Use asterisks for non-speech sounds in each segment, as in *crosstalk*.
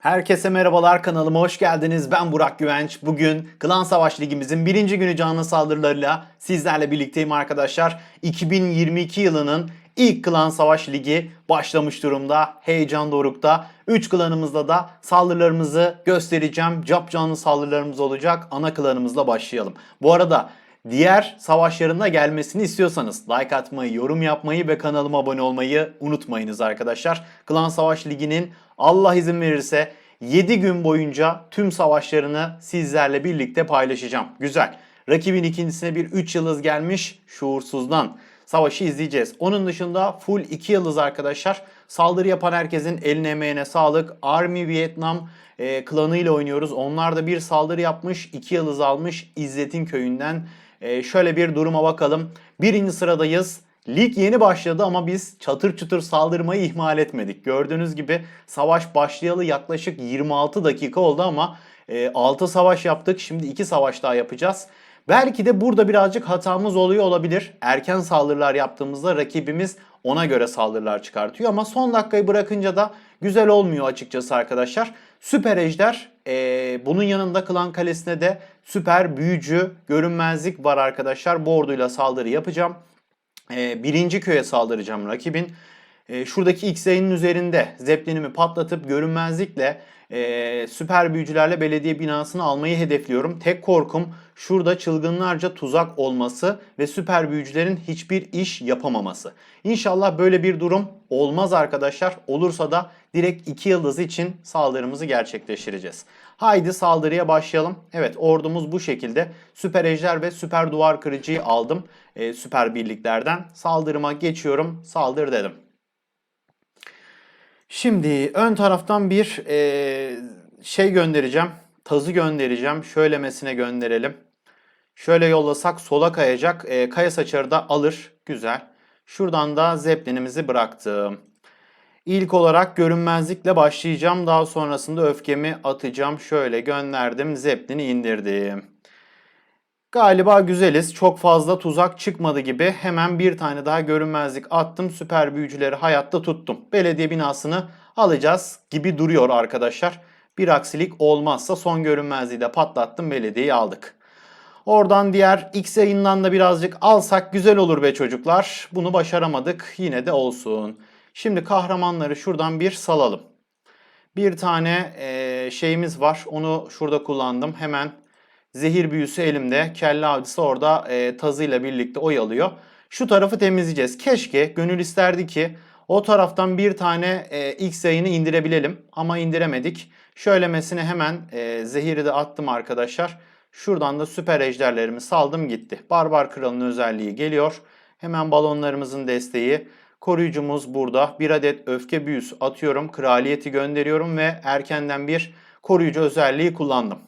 Herkese merhabalar kanalıma hoş geldiniz. Ben Burak Güvenç. Bugün Klan Savaş Ligimizin birinci günü canlı saldırılarıyla sizlerle birlikteyim arkadaşlar. 2022 yılının ilk Klan Savaş Ligi başlamış durumda. Heyecan dorukta. 3 klanımızda da saldırılarımızı göstereceğim. Cap canlı saldırılarımız olacak. Ana klanımızla başlayalım. Bu arada Diğer savaşlarında gelmesini istiyorsanız like atmayı, yorum yapmayı ve kanalıma abone olmayı unutmayınız arkadaşlar. Klan Savaş Ligi'nin Allah izin verirse 7 gün boyunca tüm savaşlarını sizlerle birlikte paylaşacağım. Güzel. Rakibin ikincisine bir 3 yıldız gelmiş şuursuzdan. Savaşı izleyeceğiz. Onun dışında full 2 yıldız arkadaşlar. Saldırı yapan herkesin eline emeğine sağlık. Army Vietnam e, klanıyla oynuyoruz. Onlar da bir saldırı yapmış. 2 yıldız almış İzzet'in köyünden. E, şöyle bir duruma bakalım. Birinci sıradayız. Lig yeni başladı ama biz çatır çutur saldırmayı ihmal etmedik. Gördüğünüz gibi savaş başlayalı yaklaşık 26 dakika oldu ama e, 6 savaş yaptık. Şimdi 2 savaş daha yapacağız. Belki de burada birazcık hatamız oluyor olabilir. Erken saldırılar yaptığımızda rakibimiz ona göre saldırılar çıkartıyor. Ama son dakikayı bırakınca da güzel olmuyor açıkçası arkadaşlar. Süper Ejder e, bunun yanında Klan Kalesi'ne de süper büyücü görünmezlik var arkadaşlar. Bu orduyla saldırı yapacağım. E, birinci köye saldıracağım rakibin. E, şuradaki X-Ray'nin üzerinde Zeppelin'imi patlatıp görünmezlikle e, süper büyücülerle belediye binasını almayı hedefliyorum. Tek korkum şurada çılgınlarca tuzak olması ve süper büyücülerin hiçbir iş yapamaması. İnşallah böyle bir durum olmaz arkadaşlar. Olursa da direkt 2 yıldız için saldırımızı gerçekleştireceğiz. Haydi saldırıya başlayalım. Evet ordumuz bu şekilde. Süper ejder ve süper duvar kırıcıyı aldım. E, süper birliklerden. Saldırıma geçiyorum. Saldır dedim. Şimdi ön taraftan bir e, şey göndereceğim. Tazı göndereceğim. Şöylemesine gönderelim. Şöyle yollasak sola kayacak. E, kaya saçarı da alır. Güzel. Şuradan da zeplinimizi bıraktım. İlk olarak görünmezlikle başlayacağım. Daha sonrasında öfkemi atacağım. Şöyle gönderdim. Zeplini indirdim. Galiba güzeliz. Çok fazla tuzak çıkmadı gibi. Hemen bir tane daha görünmezlik attım. Süper büyücüleri hayatta tuttum. Belediye binasını alacağız gibi duruyor arkadaşlar. Bir aksilik olmazsa son görünmezliği de patlattım. Belediyeyi aldık. Oradan diğer X yayından da birazcık alsak güzel olur be çocuklar. Bunu başaramadık. Yine de olsun. Şimdi kahramanları şuradan bir salalım. Bir tane e, şeyimiz var. Onu şurada kullandım. Hemen zehir büyüsü elimde. Kelle avcısı orada e, tazıyla birlikte oyalıyor. Şu tarafı temizleyeceğiz. Keşke gönül isterdi ki o taraftan bir tane e, X yayını indirebilelim. Ama indiremedik. Şöylemesine hemen e, zehiri de attım arkadaşlar. Şuradan da süper ejderlerimi saldım gitti. Barbar kralın özelliği geliyor. Hemen balonlarımızın desteği. Koruyucumuz burada. Bir adet öfke büyüsü atıyorum. Kraliyeti gönderiyorum ve erkenden bir koruyucu özelliği kullandım.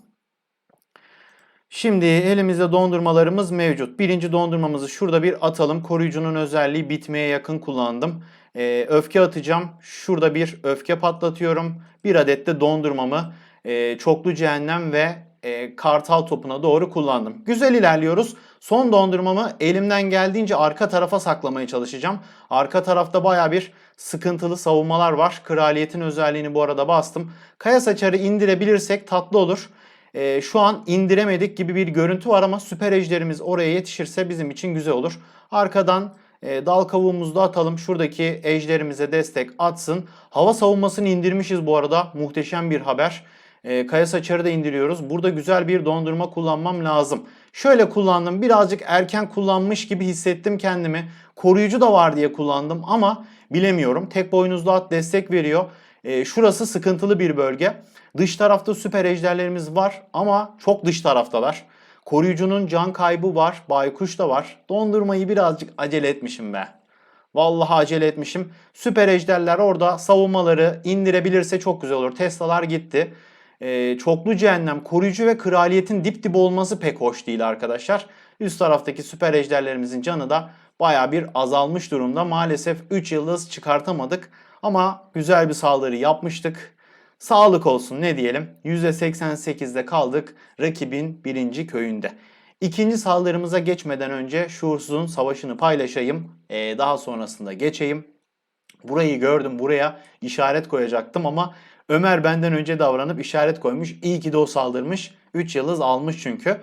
Şimdi elimizde dondurmalarımız mevcut. Birinci dondurmamızı şurada bir atalım. Koruyucunun özelliği bitmeye yakın kullandım. Ee, öfke atacağım. Şurada bir öfke patlatıyorum. Bir adet de dondurmamı e, çoklu cehennem ve e, kartal topuna doğru kullandım. Güzel ilerliyoruz. Son dondurmamı elimden geldiğince arka tarafa saklamaya çalışacağım. Arka tarafta baya bir sıkıntılı savunmalar var. Kraliyetin özelliğini bu arada bastım. Kaya saçarı indirebilirsek tatlı olur. E, şu an indiremedik gibi bir görüntü var ama süper ejderimiz oraya yetişirse bizim için güzel olur. Arkadan e, dal kavuğumuzu da atalım. Şuradaki ejderimize destek atsın. Hava savunmasını indirmişiz bu arada. Muhteşem bir haber. E, kaya saçarı da indiriyoruz. Burada güzel bir dondurma kullanmam lazım. Şöyle kullandım. Birazcık erken kullanmış gibi hissettim kendimi. Koruyucu da var diye kullandım ama bilemiyorum. Tek boynuzlu at destek veriyor. E, şurası sıkıntılı bir bölge. Dış tarafta süper ejderlerimiz var ama çok dış taraftalar. Koruyucunun can kaybı var. Baykuş da var. Dondurmayı birazcık acele etmişim be. Vallahi acele etmişim. Süper ejderler orada savunmaları indirebilirse çok güzel olur. Tesla'lar gitti. Ee, çoklu cehennem, koruyucu ve kraliyetin dip dip olması pek hoş değil arkadaşlar. Üst taraftaki süper ejderlerimizin canı da baya bir azalmış durumda. Maalesef 3 yıldız çıkartamadık. Ama güzel bir saldırı yapmıştık. Sağlık olsun ne diyelim. %88'de kaldık rakibin birinci köyünde. İkinci saldırımıza geçmeden önce şuursuzun savaşını paylaşayım. Ee, daha sonrasında geçeyim. Burayı gördüm buraya işaret koyacaktım ama Ömer benden önce davranıp işaret koymuş. İyi ki de o saldırmış. 3 yıldız almış çünkü.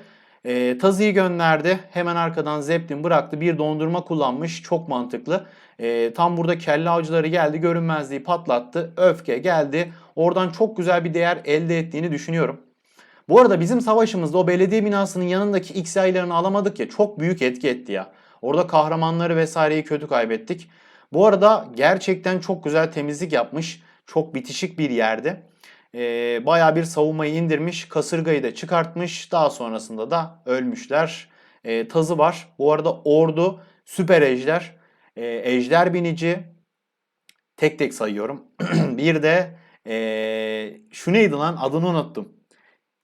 E, Tazı'yı gönderdi. Hemen arkadan Zeppelin bıraktı. Bir dondurma kullanmış. Çok mantıklı. E, tam burada kelle avcıları geldi. Görünmezliği patlattı. Öfke geldi. Oradan çok güzel bir değer elde ettiğini düşünüyorum. Bu arada bizim savaşımızda o belediye binasının yanındaki X yaylarını alamadık ya çok büyük etki etti ya. Orada kahramanları vesaireyi kötü kaybettik. Bu arada gerçekten çok güzel temizlik yapmış. Çok bitişik bir yerde. Ee, bayağı bir savunmayı indirmiş. Kasırgayı da çıkartmış. Daha sonrasında da ölmüşler. Ee, tazı var. Bu arada ordu süper ejder. Ee, ejder binici. Tek tek sayıyorum. *clears throat* bir de ee, şu neydi lan adını unuttum.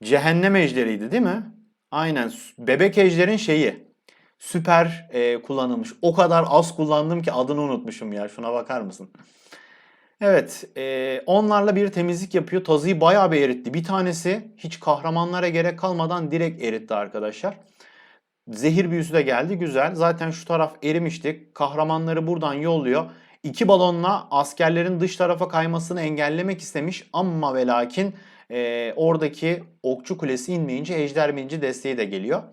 Cehennem ejderiydi değil mi? Aynen. Bebek ejderin şeyi. Süper e, kullanılmış. O kadar az kullandım ki adını unutmuşum ya. Şuna bakar mısın? Evet. E, onlarla bir temizlik yapıyor. Tazıyı bayağı bir eritti. Bir tanesi hiç kahramanlara gerek kalmadan direkt eritti arkadaşlar. Zehir büyüsü de geldi. Güzel. Zaten şu taraf erimişti. Kahramanları buradan yolluyor. İki balonla askerlerin dış tarafa kaymasını engellemek istemiş. Ama ve lakin e, oradaki okçu kulesi inmeyince ejder binici desteği de geliyor.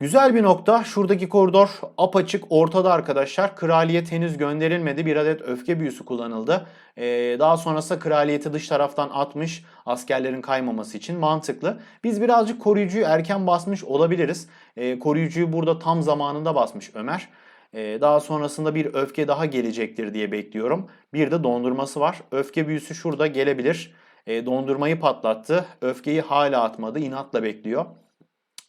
Güzel bir nokta. Şuradaki koridor apaçık ortada arkadaşlar. Kraliyet henüz gönderilmedi. Bir adet öfke büyüsü kullanıldı. Ee, daha sonrasında kraliyeti dış taraftan atmış askerlerin kaymaması için mantıklı. Biz birazcık koruyucuyu erken basmış olabiliriz. Ee, koruyucuyu burada tam zamanında basmış Ömer. Ee, daha sonrasında bir öfke daha gelecektir diye bekliyorum. Bir de dondurması var. Öfke büyüsü şurada gelebilir. Ee, dondurmayı patlattı. Öfkeyi hala atmadı. İnatla bekliyor.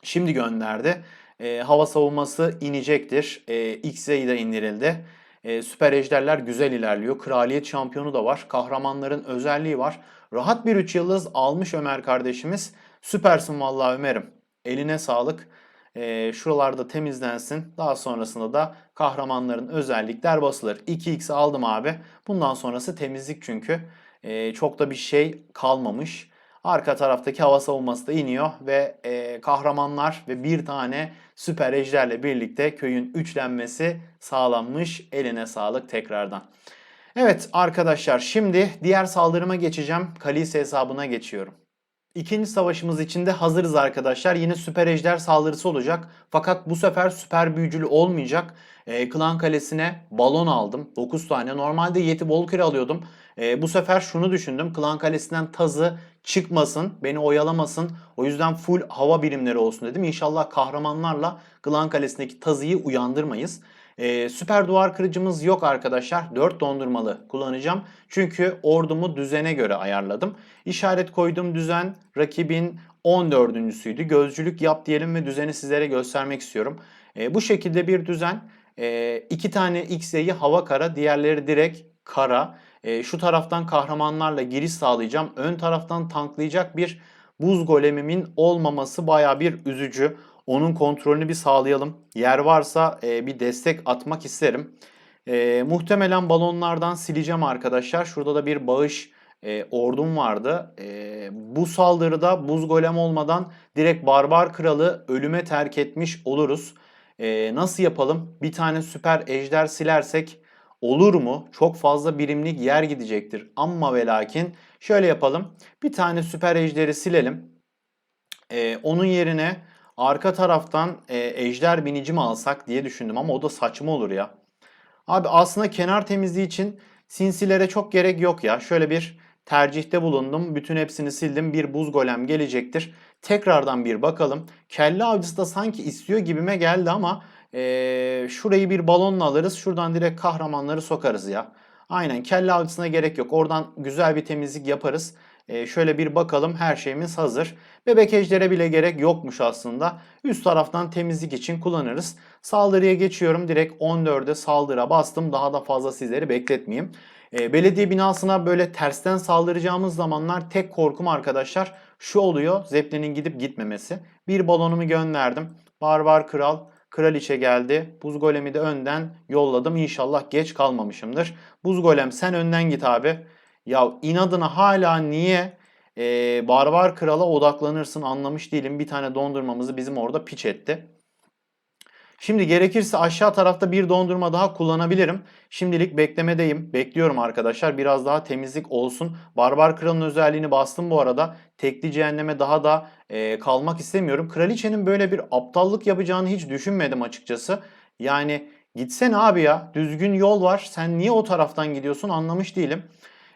Şimdi gönderdi. E, hava savunması inecektir. E, X-Ray da indirildi. E, süper ejderler güzel ilerliyor. Kraliyet şampiyonu da var. Kahramanların özelliği var. Rahat bir 3 yıldız almış Ömer kardeşimiz. Süpersin vallahi Ömer'im. Eline sağlık. E, şuralarda temizlensin. Daha sonrasında da kahramanların özellikler basılır. 2x aldım abi. Bundan sonrası temizlik çünkü. E, çok da bir şey kalmamış. Arka taraftaki hava savunması da iniyor ve e, kahramanlar ve bir tane süper ejderle birlikte köyün üçlenmesi sağlanmış. Eline sağlık tekrardan. Evet arkadaşlar şimdi diğer saldırıma geçeceğim. Kalise hesabına geçiyorum. İkinci savaşımız için de hazırız arkadaşlar. Yine süper ejder saldırısı olacak. Fakat bu sefer süper büyücülü olmayacak. E, Klan Kalesi'ne balon aldım. 9 tane. Normalde Yeti Walker alıyordum. E, bu sefer şunu düşündüm. Klan Kalesi'nden tazı çıkmasın, beni oyalamasın. O yüzden full hava birimleri olsun dedim. İnşallah kahramanlarla Klan Kalesi'ndeki tazıyı uyandırmayız. Ee, süper duvar kırıcımız yok arkadaşlar. 4 dondurmalı kullanacağım. Çünkü ordumu düzene göre ayarladım. İşaret koyduğum düzen rakibin 14.süydü. Gözcülük yap diyelim ve düzeni sizlere göstermek istiyorum. Ee, bu şekilde bir düzen. Ee, iki tane X-Y'yi hava kara, diğerleri direkt kara. Ee, şu taraftan kahramanlarla giriş sağlayacağım. Ön taraftan tanklayacak bir buz golemimin olmaması baya bir üzücü. Onun kontrolünü bir sağlayalım. Yer varsa e, bir destek atmak isterim. E, muhtemelen balonlardan sileceğim arkadaşlar. Şurada da bir bağış e, ordum vardı. E, bu saldırıda buz golem olmadan direkt barbar kralı ölüme terk etmiş oluruz. E, nasıl yapalım? Bir tane süper ejder silersek olur mu? Çok fazla birimlik yer gidecektir. Amma ve lakin şöyle yapalım. Bir tane süper ejderi silelim. E, onun yerine arka taraftan e, ejder binici mi alsak diye düşündüm ama o da saçma olur ya. Abi aslında kenar temizliği için sinsilere çok gerek yok ya. Şöyle bir tercihte bulundum. Bütün hepsini sildim. Bir buz golem gelecektir. Tekrardan bir bakalım. Kelle avcısı da sanki istiyor gibime geldi ama ee, şurayı bir balonla alırız. Şuradan direkt kahramanları sokarız ya. Aynen kelle avcısına gerek yok. Oradan güzel bir temizlik yaparız. Ee, şöyle bir bakalım her şeyimiz hazır. Bebek ejdere bile gerek yokmuş aslında. Üst taraftan temizlik için kullanırız. Saldırıya geçiyorum. Direkt 14'e saldırı bastım. Daha da fazla sizleri bekletmeyeyim. Ee, belediye binasına böyle tersten saldıracağımız zamanlar tek korkum arkadaşlar şu oluyor. Zeppelin'in gidip gitmemesi. Bir balonumu gönderdim. Barbar Kral Kraliçe geldi. Buz golemi de önden yolladım. İnşallah geç kalmamışımdır. Buz golem sen önden git abi. Ya inadına hala niye e, barbar krala odaklanırsın anlamış değilim. Bir tane dondurmamızı bizim orada piç etti. Şimdi gerekirse aşağı tarafta bir dondurma daha kullanabilirim. Şimdilik beklemedeyim. Bekliyorum arkadaşlar. Biraz daha temizlik olsun. Barbar Kral'ın özelliğini bastım bu arada. Tekli cehenneme daha da e, kalmak istemiyorum. Kraliçenin böyle bir aptallık yapacağını hiç düşünmedim açıkçası. Yani gitsene abi ya. Düzgün yol var. Sen niye o taraftan gidiyorsun anlamış değilim.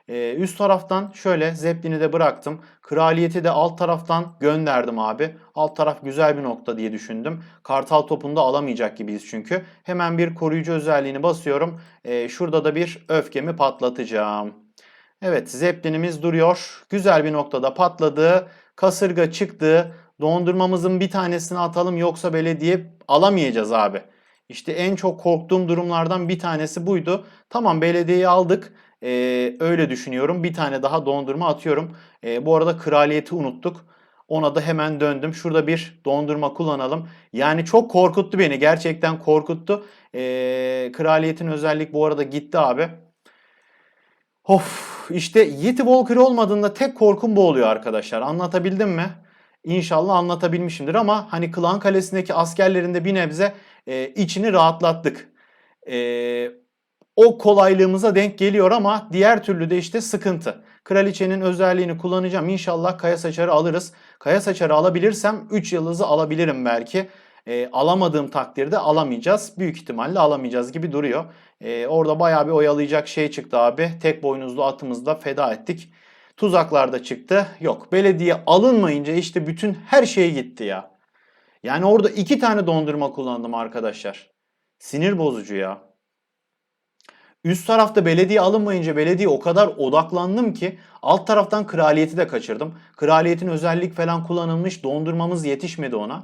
Ee, üst taraftan şöyle Zeppelin'i de bıraktım. Kraliyeti de alt taraftan gönderdim abi. Alt taraf güzel bir nokta diye düşündüm. Kartal topunu da alamayacak gibiyiz çünkü. Hemen bir koruyucu özelliğini basıyorum. Ee, şurada da bir öfkemi patlatacağım. Evet Zeppelin'imiz duruyor. Güzel bir noktada patladı. Kasırga çıktı. Dondurmamızın bir tanesini atalım yoksa belediye alamayacağız abi. İşte en çok korktuğum durumlardan bir tanesi buydu. Tamam belediyeyi aldık. Ee, öyle düşünüyorum. Bir tane daha dondurma atıyorum. Ee, bu arada kraliyeti unuttuk. Ona da hemen döndüm. Şurada bir dondurma kullanalım. Yani çok korkuttu beni. Gerçekten korkuttu. Ee, kraliyetin özellik bu arada gitti abi. Of işte Yeti Walker olmadığında tek korkum bu oluyor arkadaşlar. Anlatabildim mi? İnşallah anlatabilmişimdir ama hani Klan Kalesi'ndeki askerlerinde bir nebze e, içini rahatlattık. E, o kolaylığımıza denk geliyor ama diğer türlü de işte sıkıntı. Kraliçenin özelliğini kullanacağım. İnşallah kaya saçarı alırız. Kaya saçarı alabilirsem 3 yıldızı alabilirim belki. E, alamadığım takdirde alamayacağız. Büyük ihtimalle alamayacağız gibi duruyor. E, orada bayağı bir oyalayacak şey çıktı abi. Tek boynuzlu atımızı da feda ettik. Tuzaklar da çıktı. Yok belediye alınmayınca işte bütün her şey gitti ya. Yani orada iki tane dondurma kullandım arkadaşlar. Sinir bozucu ya. Üst tarafta belediye alınmayınca belediye o kadar odaklandım ki alt taraftan kraliyeti de kaçırdım. Kraliyetin özellik falan kullanılmış dondurmamız yetişmedi ona.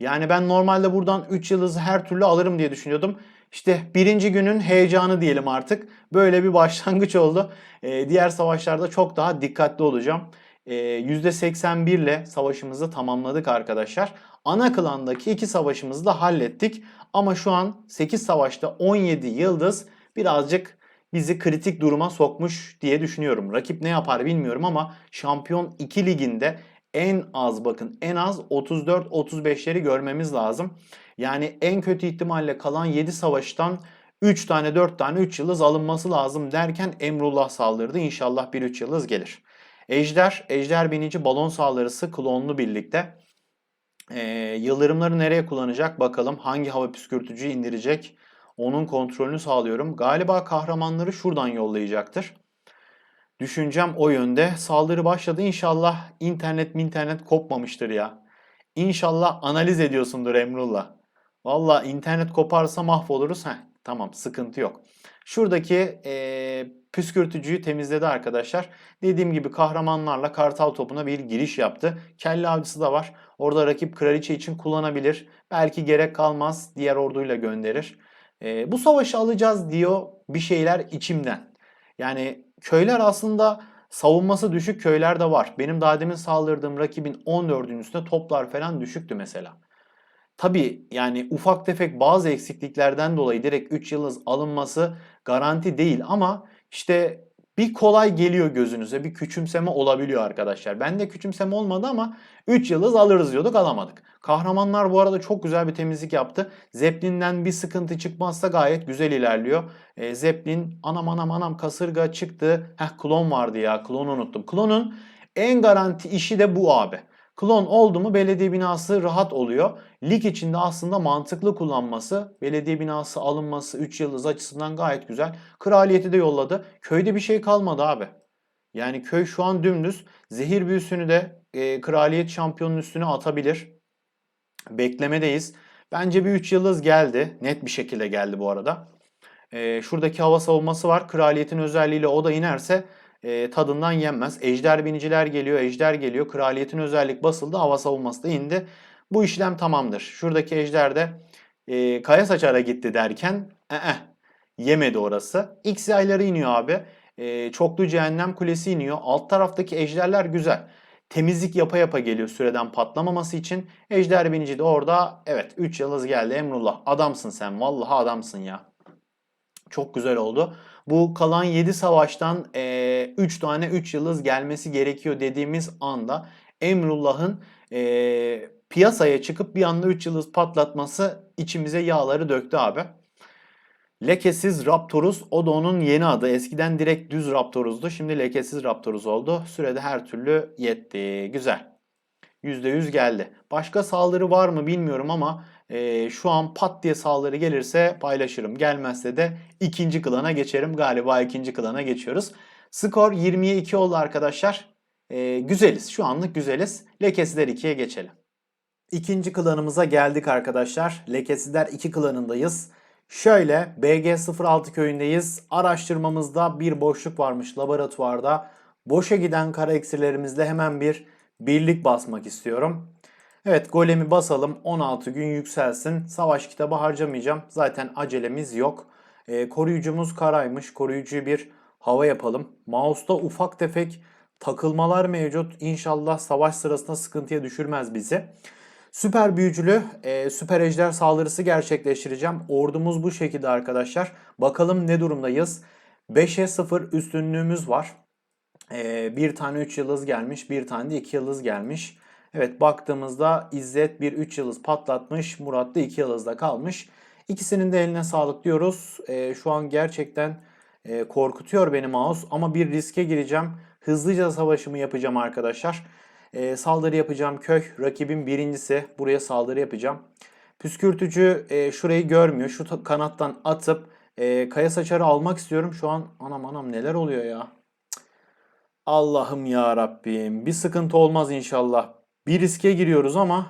Yani ben normalde buradan 3 yıldızı her türlü alırım diye düşünüyordum. İşte birinci günün heyecanı diyelim artık. Böyle bir başlangıç oldu. Ee, diğer savaşlarda çok daha dikkatli olacağım. Ee, %81 ile savaşımızı tamamladık arkadaşlar. Ana klandaki iki savaşımızı da hallettik. Ama şu an 8 savaşta 17 yıldız birazcık bizi kritik duruma sokmuş diye düşünüyorum. Rakip ne yapar bilmiyorum ama Şampiyon 2 liginde en az bakın en az 34-35'leri görmemiz lazım. Yani en kötü ihtimalle kalan 7 savaştan 3 tane 4 tane 3 yıldız alınması lazım derken Emrullah saldırdı. İnşallah bir 3 yıldız gelir. Ejder, Ejder binici balon saldırısı klonlu birlikte. Ee, yıldırımları nereye kullanacak bakalım. Hangi hava püskürtücüyü indirecek? Onun kontrolünü sağlıyorum. Galiba kahramanları şuradan yollayacaktır. Düşüncem o yönde. Saldırı başladı. İnşallah internet internet kopmamıştır ya. İnşallah analiz ediyorsundur Emrullah. Valla internet koparsa mahvoluruz. Heh, tamam sıkıntı yok. Şuradaki ee, püskürtücüyü temizledi arkadaşlar. Dediğim gibi kahramanlarla kartal topuna bir giriş yaptı. Kelle avcısı da var. Orada rakip kraliçe için kullanabilir. Belki gerek kalmaz diğer orduyla gönderir. E, bu savaşı alacağız diyor bir şeyler içimden. Yani köyler aslında savunması düşük köyler de var. Benim daha demin saldırdığım rakibin 14'ün üstünde toplar falan düşüktü mesela. Tabi yani ufak tefek bazı eksikliklerden dolayı direkt 3 yıldız alınması garanti değil ama işte bir kolay geliyor gözünüze. Bir küçümseme olabiliyor arkadaşlar. Bende küçümseme olmadı ama 3 yıldız alırız diyorduk alamadık. Kahramanlar bu arada çok güzel bir temizlik yaptı. Zeppelin'den bir sıkıntı çıkmazsa gayet güzel ilerliyor. E, Zeppelin anam anam anam kasırga çıktı. Heh klon vardı ya klonu unuttum. Klonun en garanti işi de bu abi. Klon oldu mu belediye binası rahat oluyor. Lig içinde aslında mantıklı kullanması, belediye binası alınması 3 yıldız açısından gayet güzel. Kraliyeti de yolladı. Köyde bir şey kalmadı abi. Yani köy şu an dümdüz. Zehir büyüsünü de e, kraliyet şampiyonun üstüne atabilir. Beklemedeyiz. Bence bir 3 yıldız geldi. Net bir şekilde geldi bu arada. E, şuradaki hava savunması var. Kraliyetin özelliğiyle o da inerse e, tadından yenmez. Ejder biniciler geliyor, ejder geliyor. Kraliyetin özellik basıldı, hava savunması da indi. Bu işlem tamamdır. Şuradaki ejder de e, kaya saçara gitti derken ee, yemedi orası. X yayları iniyor abi. E, çoklu cehennem kulesi iniyor. Alt taraftaki ejderler güzel. Temizlik yapa yapa geliyor süreden patlamaması için. Ejder binici de orada evet 3 yıldız geldi Emrullah. Adamsın sen vallahi adamsın ya. Çok güzel oldu. Bu kalan 7 savaştan e, 3 tane 3 yıldız gelmesi gerekiyor dediğimiz anda Emrullah'ın e, piyasaya çıkıp bir anda 3 yıldız patlatması içimize yağları döktü abi. Lekesiz Raptorus o da onun yeni adı. Eskiden direkt düz Raptorus'du. Şimdi lekesiz Raptorus oldu. Sürede her türlü yetti. Güzel. %100 geldi. Başka saldırı var mı bilmiyorum ama e, şu an pat diye saldırı gelirse paylaşırım. Gelmezse de ikinci klana geçerim. Galiba ikinci klana geçiyoruz. Skor 20'ye 2 oldu arkadaşlar. E, güzeliz. Şu anlık güzeliz. Lekesizler 2'ye geçelim. İkinci klanımıza geldik arkadaşlar. Lekesizler 2 klanındayız. Şöyle BG06 köyündeyiz. Araştırmamızda bir boşluk varmış laboratuvarda. Boşa giden kara iksirlerimizle hemen bir birlik basmak istiyorum. Evet golemi basalım 16 gün yükselsin. Savaş kitabı harcamayacağım. Zaten acelemiz yok. Ee, koruyucumuz karaymış. Koruyucuyu bir hava yapalım. Mouse'da ufak tefek takılmalar mevcut. İnşallah savaş sırasında sıkıntıya düşürmez bizi. Süper büyücülü e, süper ejder saldırısı gerçekleştireceğim. Ordumuz bu şekilde arkadaşlar. Bakalım ne durumdayız. 5'e 0 üstünlüğümüz var. E, bir tane 3 yıldız gelmiş. Bir tane de 2 yıldız gelmiş. Evet baktığımızda İzzet bir 3 yıldız patlatmış. Murat da 2 yıldızda kalmış. İkisinin de eline sağlık diyoruz. E, şu an gerçekten e, korkutuyor beni mouse. Ama bir riske gireceğim. Hızlıca savaşımı yapacağım arkadaşlar. E, saldırı yapacağım köy. Rakibin birincisi. Buraya saldırı yapacağım. Püskürtücü e, şurayı görmüyor. Şu ta- kanattan atıp e, kaya saçarı almak istiyorum. Şu an anam anam neler oluyor ya. Allah'ım ya Rabbim. Bir sıkıntı olmaz inşallah. Bir riske giriyoruz ama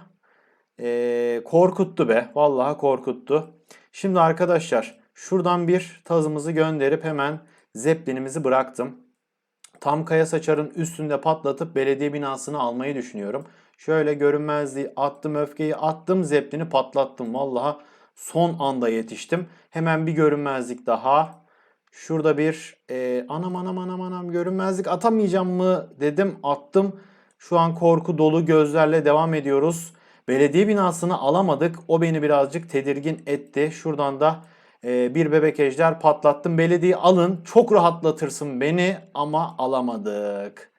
e, korkuttu be. Vallahi korkuttu. Şimdi arkadaşlar şuradan bir tazımızı gönderip hemen zeplinimizi bıraktım. Tam kaya saçarın üstünde patlatıp belediye binasını almayı düşünüyorum. Şöyle görünmezliği attım öfkeyi attım zeplini patlattım. Vallahi son anda yetiştim. Hemen bir görünmezlik daha. Şurada bir e, anam anam anam anam görünmezlik atamayacağım mı dedim attım. Şu an korku dolu gözlerle devam ediyoruz. Belediye binasını alamadık. O beni birazcık tedirgin etti. Şuradan da e, bir bebek ejder patlattım. Belediye alın çok rahatlatırsın beni ama alamadık.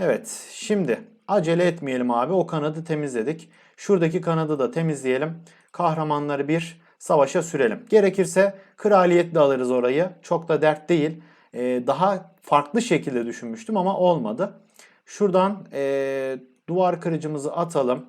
Evet şimdi acele etmeyelim abi. O kanadı temizledik. Şuradaki kanadı da temizleyelim. Kahramanları bir savaşa sürelim. Gerekirse kraliyetle alırız orayı. Çok da dert değil. E, daha farklı şekilde düşünmüştüm ama olmadı. Şuradan e, duvar kırıcımızı atalım.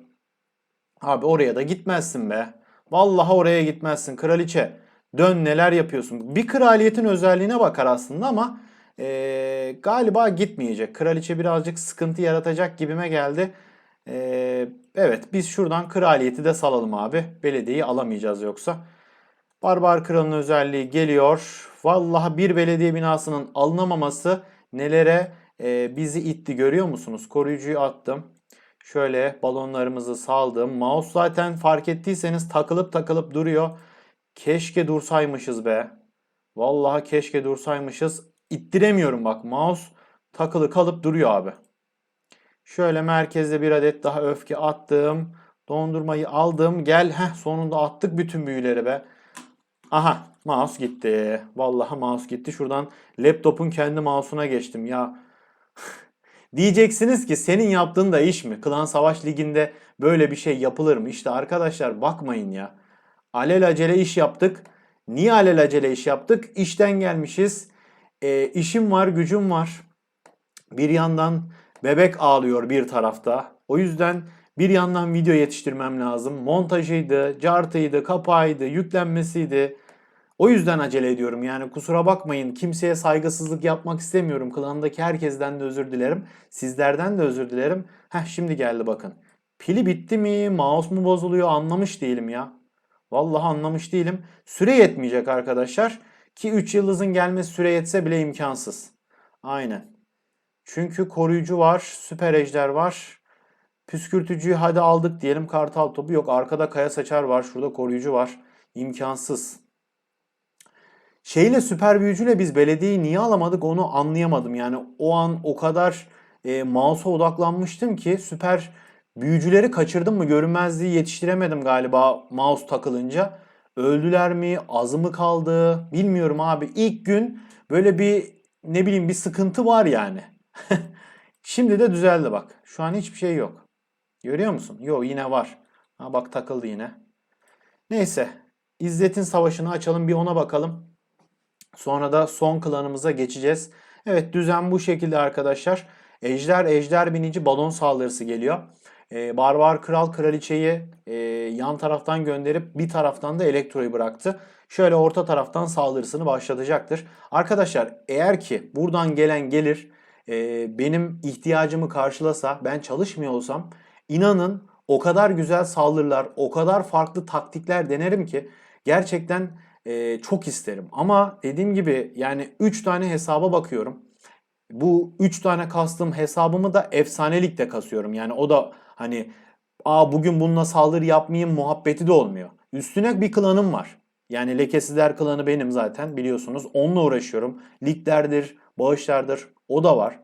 Abi oraya da gitmezsin be. Vallahi oraya gitmezsin kraliçe. Dön neler yapıyorsun. Bir kraliyetin özelliğine bakar aslında ama e, galiba gitmeyecek. Kraliçe birazcık sıkıntı yaratacak gibime geldi. E, evet biz şuradan kraliyeti de salalım abi. Belediyeyi alamayacağız yoksa. Barbar Kral'ın özelliği geliyor. Vallahi bir belediye binasının alınamaması nelere e, bizi itti görüyor musunuz? Koruyucuyu attım. Şöyle balonlarımızı saldım. Mouse zaten fark ettiyseniz takılıp takılıp duruyor. Keşke dursaymışız be. Vallahi keşke dursaymışız. İttiremiyorum bak mouse takılı kalıp duruyor abi. Şöyle merkezde bir adet daha öfke attım. Dondurmayı aldım. Gel heh sonunda attık bütün büyüleri be. Aha mouse gitti. Vallahi mouse gitti. Şuradan laptopun kendi mouse'una geçtim ya. *laughs* Diyeceksiniz ki senin yaptığın da iş mi? Klan Savaş Ligi'nde böyle bir şey yapılır mı? İşte arkadaşlar bakmayın ya. Alelacele iş yaptık. Niye alelacele iş yaptık? İşten gelmişiz. E, işim var, gücüm var. Bir yandan bebek ağlıyor bir tarafta. O yüzden bir yandan video yetiştirmem lazım. Montajıydı, cartıydı, kapağıydı, yüklenmesiydi. O yüzden acele ediyorum. Yani kusura bakmayın. Kimseye saygısızlık yapmak istemiyorum. Klandaki herkesten de özür dilerim. Sizlerden de özür dilerim. Heh şimdi geldi bakın. Pili bitti mi? Mouse mu bozuluyor? Anlamış değilim ya. Vallahi anlamış değilim. Süre yetmeyecek arkadaşlar. Ki 3 yıldızın gelmesi süre yetse bile imkansız. Aynen. Çünkü koruyucu var. Süper ejder var. Püskürtücüyü hadi aldık diyelim. Kartal topu yok. Arkada kaya saçar var. Şurada koruyucu var. İmkansız. Şeyle süper büyücüyle biz belediyeyi niye alamadık onu anlayamadım. Yani o an o kadar e, mouse'a odaklanmıştım ki süper büyücüleri kaçırdım mı görünmezliği yetiştiremedim galiba mouse takılınca. Öldüler mi azı mı kaldı bilmiyorum abi. İlk gün böyle bir ne bileyim bir sıkıntı var yani. *laughs* Şimdi de düzeldi bak. Şu an hiçbir şey yok. Görüyor musun? Yok yine var. Ha bak takıldı yine. Neyse. İzzet'in savaşını açalım bir ona bakalım. Sonra da son klanımıza geçeceğiz. Evet düzen bu şekilde arkadaşlar. Ejder, ejder binici balon saldırısı geliyor. Ee, Barbar Kral Kraliçeyi e, yan taraftan gönderip bir taraftan da Elektro'yu bıraktı. Şöyle orta taraftan saldırısını başlatacaktır. Arkadaşlar eğer ki buradan gelen gelir e, benim ihtiyacımı karşılasa ben çalışmıyor olsam inanın o kadar güzel saldırılar, o kadar farklı taktikler denerim ki gerçekten e, çok isterim. Ama dediğim gibi yani 3 tane hesaba bakıyorum. Bu 3 tane kastım hesabımı da efsanelikte kasıyorum. Yani o da hani aa bugün bununla saldırı yapmayayım muhabbeti de olmuyor. Üstüne bir klanım var. Yani lekesizler klanı benim zaten biliyorsunuz. Onunla uğraşıyorum. Liglerdir, bağışlardır o da var.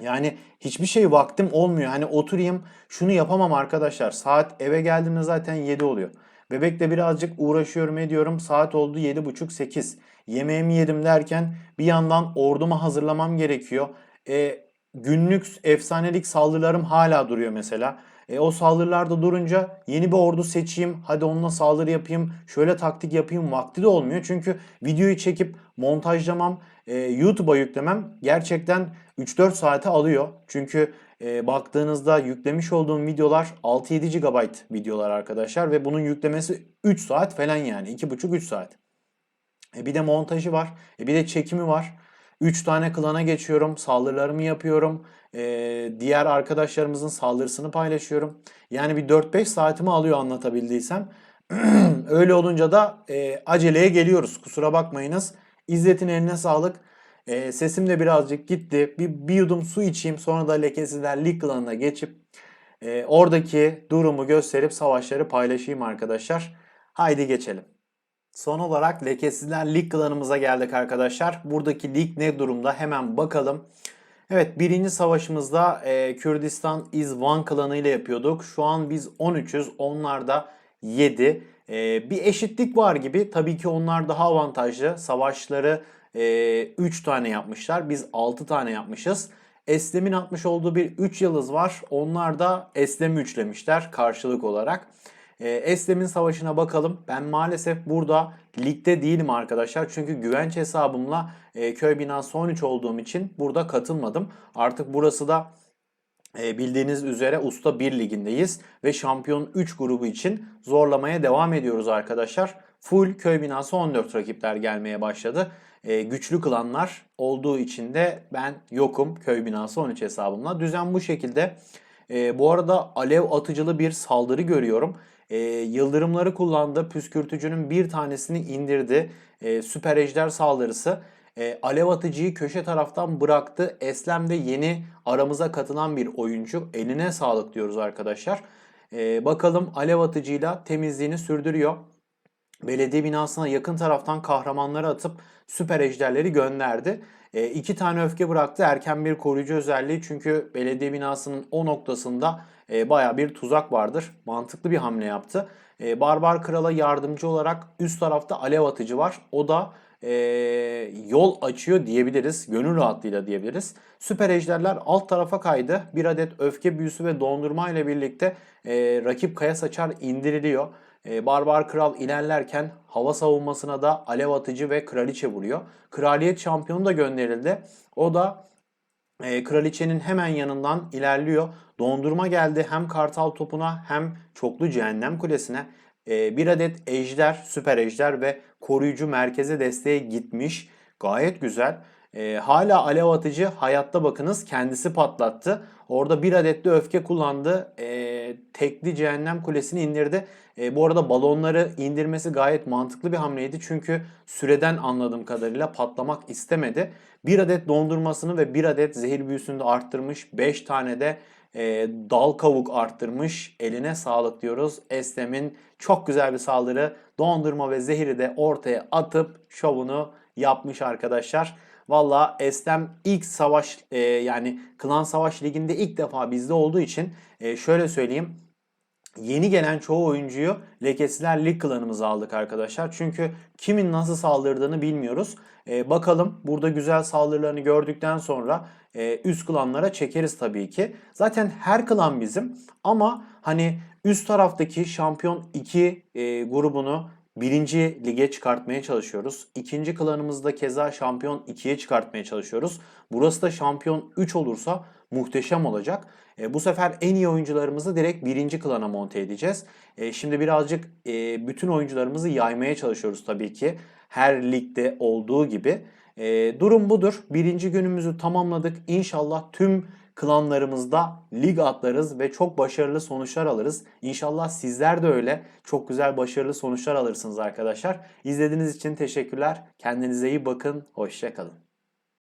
Yani hiçbir şey vaktim olmuyor. Hani oturayım şunu yapamam arkadaşlar. Saat eve geldiğimde zaten 7 oluyor. Bebekle birazcık uğraşıyorum ediyorum. Saat oldu 7.30-8. Yemeğimi yedim derken bir yandan ordumu hazırlamam gerekiyor. E, günlük efsanelik saldırılarım hala duruyor mesela. E, o saldırılarda durunca yeni bir ordu seçeyim. Hadi onunla saldırı yapayım. Şöyle taktik yapayım. Vakti de olmuyor. Çünkü videoyu çekip montajlamam, e, YouTube'a yüklemem gerçekten 3-4 saate alıyor. Çünkü e, baktığınızda yüklemiş olduğum videolar 6-7 GB videolar arkadaşlar. Ve bunun yüklemesi 3 saat falan yani. 2,5-3 saat. E, bir de montajı var. E, bir de çekimi var. 3 tane klana geçiyorum. Saldırılarımı yapıyorum. Ee, diğer arkadaşlarımızın saldırısını paylaşıyorum. Yani bir 4-5 saatimi alıyor anlatabildiysem. *clears throat* Öyle olunca da e, aceleye geliyoruz. Kusura bakmayınız. İzzet'in eline sağlık. E, sesim de birazcık gitti. Bir, bir yudum su içeyim. Sonra da Lekesizler Lig klanına geçip e, oradaki durumu gösterip savaşları paylaşayım arkadaşlar. Haydi geçelim. Son olarak Lekesizler Lig klanımıza geldik arkadaşlar. Buradaki lig ne durumda hemen bakalım. Evet birinci savaşımızda e, Kürdistan is One klanı ile yapıyorduk. Şu an biz 13'üz onlar da 7. E, bir eşitlik var gibi. Tabii ki onlar daha avantajlı. Savaşları e, 3 tane yapmışlar. Biz 6 tane yapmışız. Eslem'in atmış olduğu bir 3 yıldız var. Onlar da Eslem'i üçlemişler karşılık olarak. E, Eslem'in savaşına bakalım. Ben maalesef burada ligde değilim arkadaşlar. Çünkü güvenç hesabımla e, köy binası 13 olduğum için burada katılmadım. Artık burası da e, bildiğiniz üzere Usta 1 ligindeyiz. Ve Şampiyon 3 grubu için zorlamaya devam ediyoruz arkadaşlar. Full köy binası 14 rakipler gelmeye başladı. E, güçlü klanlar olduğu için de ben yokum köy binası 13 hesabımla. Düzen bu şekilde. E, bu arada alev atıcılı bir saldırı görüyorum e, yıldırımları kullandı. Püskürtücünün bir tanesini indirdi. E, süper ejder saldırısı. E, alev atıcıyı köşe taraftan bıraktı. Eslem de yeni aramıza katılan bir oyuncu. Eline sağlık diyoruz arkadaşlar. E, bakalım alev atıcıyla temizliğini sürdürüyor. Belediye binasına yakın taraftan kahramanları atıp süper ejderleri gönderdi. E, iki tane öfke bıraktı. Erken bir koruyucu özelliği çünkü belediye binasının o noktasında e, baya bir tuzak vardır. Mantıklı bir hamle yaptı. E, Barbar Kral'a yardımcı olarak üst tarafta alev atıcı var. O da e, yol açıyor diyebiliriz. Gönül rahatlığıyla diyebiliriz. Süper ejderler alt tarafa kaydı. Bir adet öfke büyüsü ve dondurma ile birlikte e, rakip kaya saçar indiriliyor. E, Barbar Kral ilerlerken hava savunmasına da alev atıcı ve kraliçe vuruyor. Kraliyet şampiyonu da gönderildi. O da e, kraliçenin hemen yanından ilerliyor. Dondurma geldi hem kartal topuna hem çoklu cehennem kulesine. E, bir adet ejder, süper ejder ve koruyucu merkeze desteğe gitmiş. Gayet güzel. E, hala alev atıcı hayatta bakınız kendisi patlattı. Orada bir adet de öfke kullandı. E, tekli cehennem kulesini indirdi. E, bu arada balonları indirmesi gayet mantıklı bir hamleydi. Çünkü süreden anladığım kadarıyla patlamak istemedi. Bir adet dondurmasını ve bir adet zehir büyüsünü de arttırmış. 5 tane de e, dal kavuk arttırmış. Eline sağlık diyoruz. Eslem'in çok güzel bir saldırı. Dondurma ve zehiri de ortaya atıp şovunu yapmış arkadaşlar. Valla Eslem ilk savaş e, yani Klan Savaş Ligi'nde ilk defa bizde olduğu için e, şöyle söyleyeyim. yeni gelen çoğu oyuncuyu Lekesiler Lig klanımıza aldık arkadaşlar. Çünkü kimin nasıl saldırdığını bilmiyoruz. Ee, bakalım burada güzel saldırılarını gördükten sonra e, üst klanlara çekeriz tabii ki. Zaten her klan bizim ama hani üst taraftaki şampiyon 2 e, grubunu birinci lige çıkartmaya çalışıyoruz. İkinci klanımızda keza şampiyon 2'ye çıkartmaya çalışıyoruz. Burası da şampiyon 3 olursa muhteşem olacak. E, bu sefer en iyi oyuncularımızı direkt birinci klana monte edeceğiz. E, şimdi birazcık e, bütün oyuncularımızı yaymaya çalışıyoruz tabii ki. Her ligde olduğu gibi. E, durum budur. Birinci günümüzü tamamladık. İnşallah tüm klanlarımızda lig atlarız ve çok başarılı sonuçlar alırız. İnşallah sizler de öyle çok güzel başarılı sonuçlar alırsınız arkadaşlar. İzlediğiniz için teşekkürler. Kendinize iyi bakın. Hoşçakalın.